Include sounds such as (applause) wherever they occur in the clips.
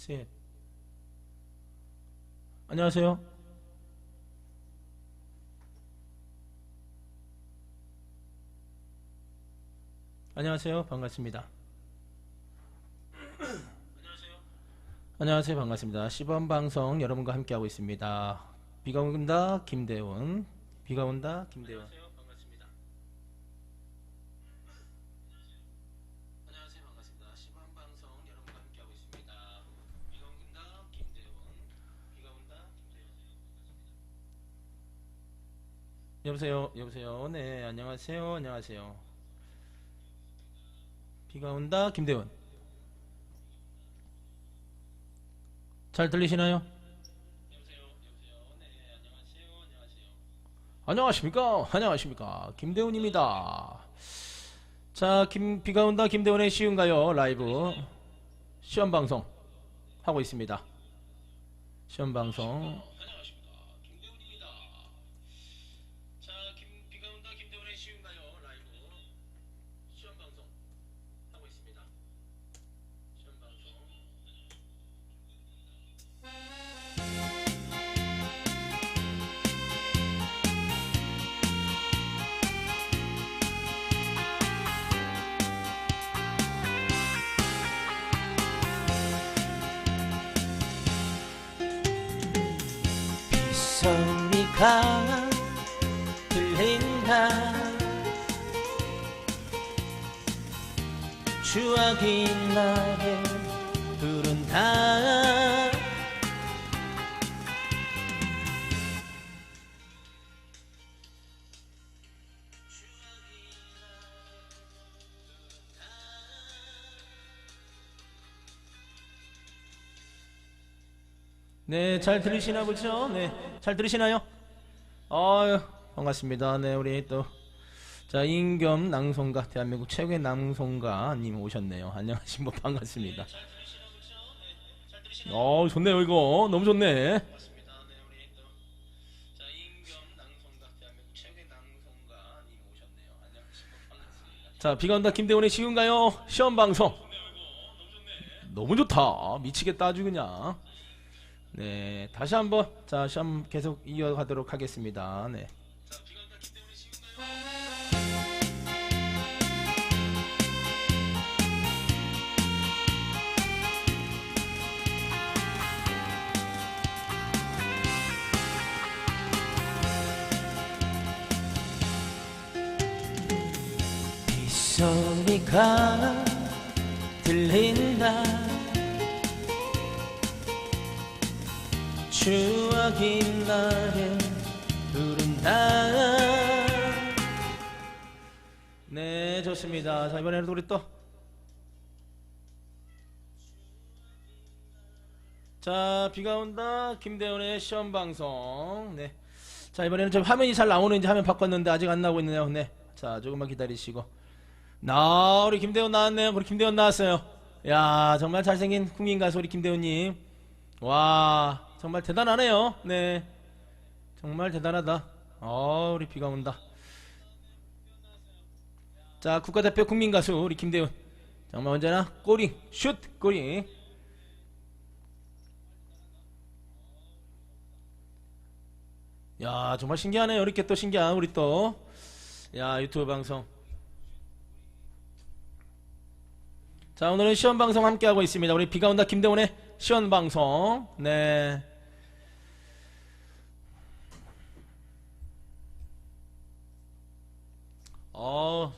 셋. 안녕하세요. 안녕하세요. 반갑습니다. 안녕하세요. 반갑습니다. 시범 방송 여러분과 함께하고 있습니다. 비가 온다. 김대훈. 비가 온다. 김대훈. 반갑습니다. 여보세요. 여보세요. 네. 안녕하세요. 안녕하세요. 비가 온다. 김대훈. 잘 들리시나요? 안녕하십니까? 안녕하십니까? 김대훈입니다. 자, 김, 비가 온다 김대훈의 쉬운가요? 라이브 시험 방송 하고 있습니다. 시험 방송. 소리가 들린다 추억이 나를 부른다 네, 잘 들으시나 보죠? 네, 잘 들으시나요? 아유, 반갑습니다. 네, 우리 또, 자, 임겸 낭송가, 대한민국 최고의 낭송가님 오셨네요. 안녕하십니까. (laughs) 반갑습니다. 어, 좋네요, 이거. 너무 좋네. 자, 비가 온다 김대훈의 쉬운가요? 시험 방송. 너무 좋다. 미치겠다, 아주 그냥. 네, 다시 한번 자 시험 계속 이어가도록 하겠습니다. 네. 빗소리가 들린다 추억이 나를 부른다 네, 좋습니다. 자, 이번에는 우리 또 자, 비가 온다. 김대훈의 시험 방송. 네. 자, 이번에는 좀 화면이 잘 나오는지 화면 바꿨는데 아직 안 나오고 있네요. 네. 자, 조금만 기다리시고. 나, 우리 김대훈 나왔네요. 우리 김대훈 나왔어요. 야, 정말 잘생긴 국민 가수 우리 김대훈님. 와, 정말 대단하네요. 네. 정말 대단하다. 어, 우리 비가 온다. 자, 국가대표 국민 가수 우리 김대훈. 정말 언제나 꼬링, 슛, 꼬링. 야, 정말 신기하네요. 이렇게 또 신기한 우리 또. 야, 유튜브 방송. 자, 오늘은 시험 방송 함께 하고 있습니다. 우리 비가 온다 김대훈의 시험 방송. 네. 어.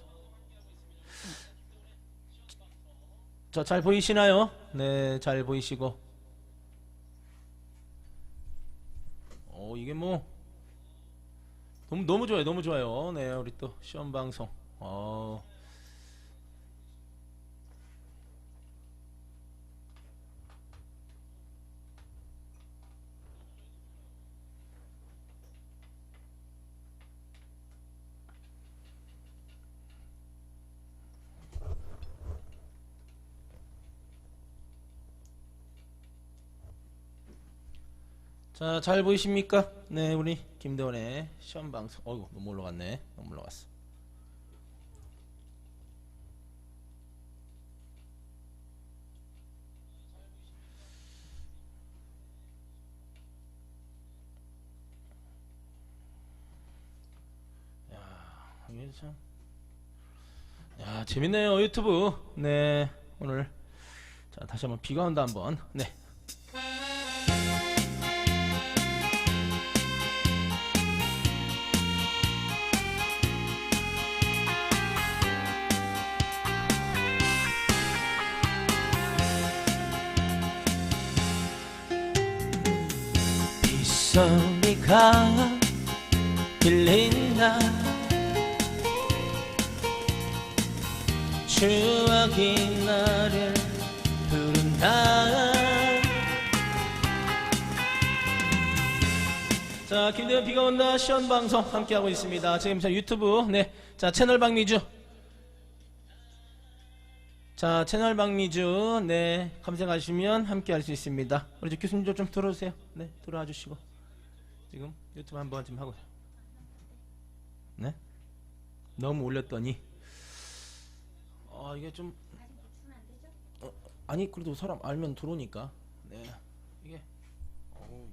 자, 잘 보이시나요? 네, 잘 보이시고. 어, 이게 뭐 너무 너무 좋아요. 너무 좋아요. 네, 우리 또 시험 방송. 어. 자, 잘 보이십니까? 네, 우리 김대원의 시험 방송. 어이구, 너무 올라갔네. 너무 올라갔어. 야, 이게 참. 야, 재밌네요. 유튜브. 네, 오늘. 자, 다시 한번 비가 온다 한번. 네. 빗소리가 들린다 추억이 나를 부른다 자, 김대현 비가 온다 시연 방송 함께하고 있습니다. 지금 저 유튜브, 네. 자, 채널 박미주. 자, 채널 박미주, 네. 검색하시면 함께 할 수 있습니다. 우리 저 교수님 좀, 좀 들어오세요. 네, 들어와 주시고. 지금 유튜브 한번 좀 하고. 네. 너무 올렸더니. 아, 이게 좀. 어, 아니, 그래도 사람 알면 들어오니까. 네. 이게. 어우.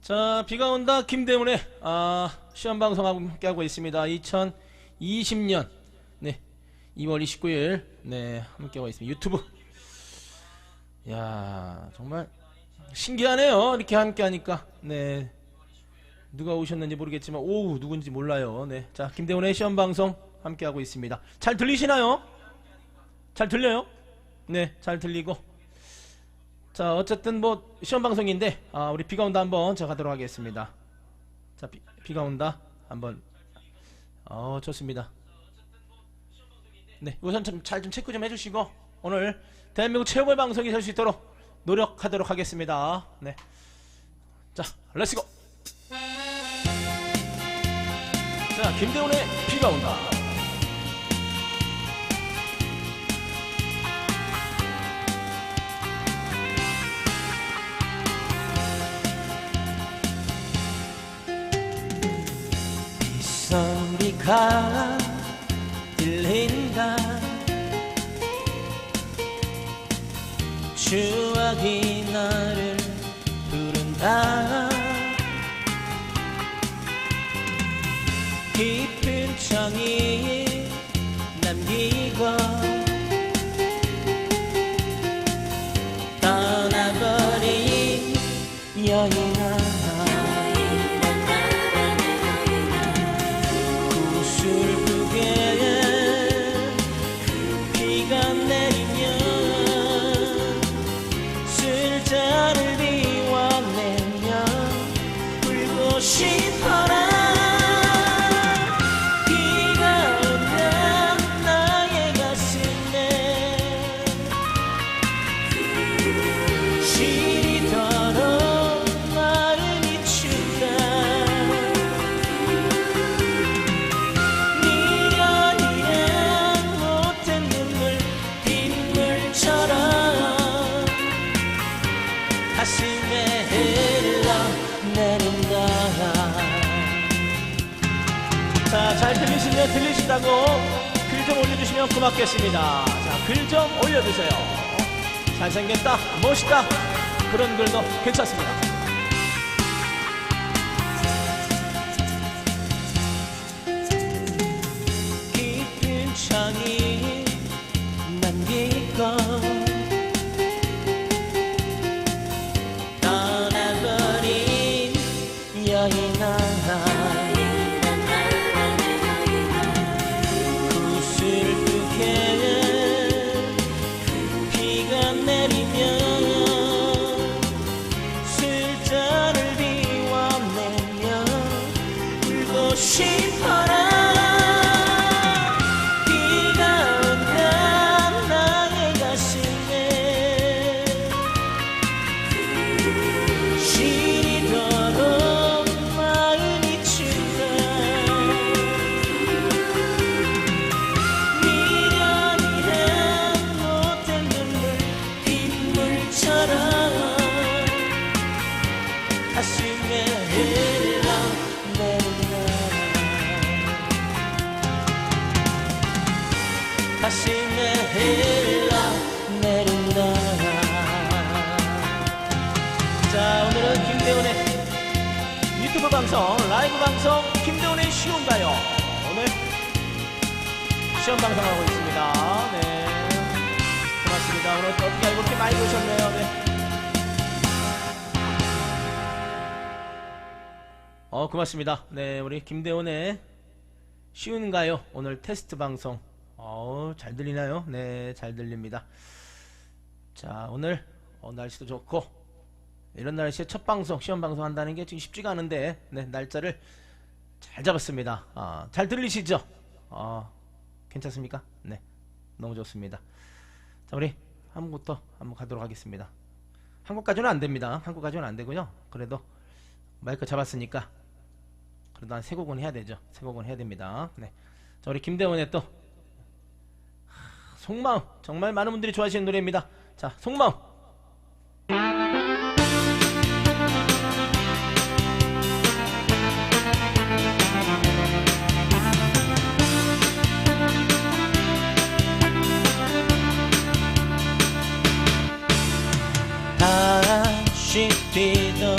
자, 비가 온다 김대문의 아, 시험 방송 함께 하고 있습니다. 2020년 네. 2월 29일 네, 함께 하고 있습니다. 유튜브. 야, 정말 신기하네요. 이렇게 함께 하니까. 네. 누가 오셨는지 모르겠지만 오우, 누군지 몰라요. 네. 자, 김대훈의 시험 방송 함께 하고 있습니다. 잘 들리시나요? 잘 들려요? 네, 잘 들리고 자 어쨌든 뭐 시험 방송인데 아, 우리 비가 온다 한번 제가 가도록 하겠습니다 자 비, 비가 온다 한번 어 좋습니다 네. 우선 좀 잘 좀 체크 좀 해주시고 오늘 대한민국 최고의 방송이 될 수 있도록 노력하도록 하겠습니다. 네 자 렛츠고 자 김대훈의 비가 온다. 빗소리가 추억이 나를 부른다. 깊은 청이 남기고 떠나버린 여인아 자, 잘 들리시면 들리신다고 글 좀 올려주시면 고맙겠습니다. 자, 글 좀 올려주세요. 잘생겼다, 멋있다, 그런 글도 괜찮습니다. 방송 라이브 방송 김대훈의 쉬운가요? 오늘 시험 방송하고 있습니다. 네. 고맙습니다. 오늘 어떻게 알고 이렇게 많이 오셨네요? 네. 어 고맙습니다. 네 우리 김대훈의 쉬운가요? 오늘 테스트 방송. 어잘 들리나요? 네 잘 들립니다. 자 오늘 어, 날씨도 좋고 이런 날씨에 첫 방송, 시험 방송 한다는 게 지금 쉽지가 않은데 네, 날짜를 잘 잡았습니다. 아, 잘 들리시죠? 아, 괜찮습니까? 네, 너무 좋습니다. 자, 우리 한국부터 한번 가도록 하겠습니다. 한국까지는 안 됩니다. 한국까지는 안 되고요. 그래도 마이크 잡았으니까 그래도 한 세 곡은 해야 되죠. 세 곡은 해야 됩니다. 네, 자, 우리 김대원의 또 하, 속마음 정말 많은 분들이 좋아하시는 노래입니다. 자, 속마음. 다시 뒤돌아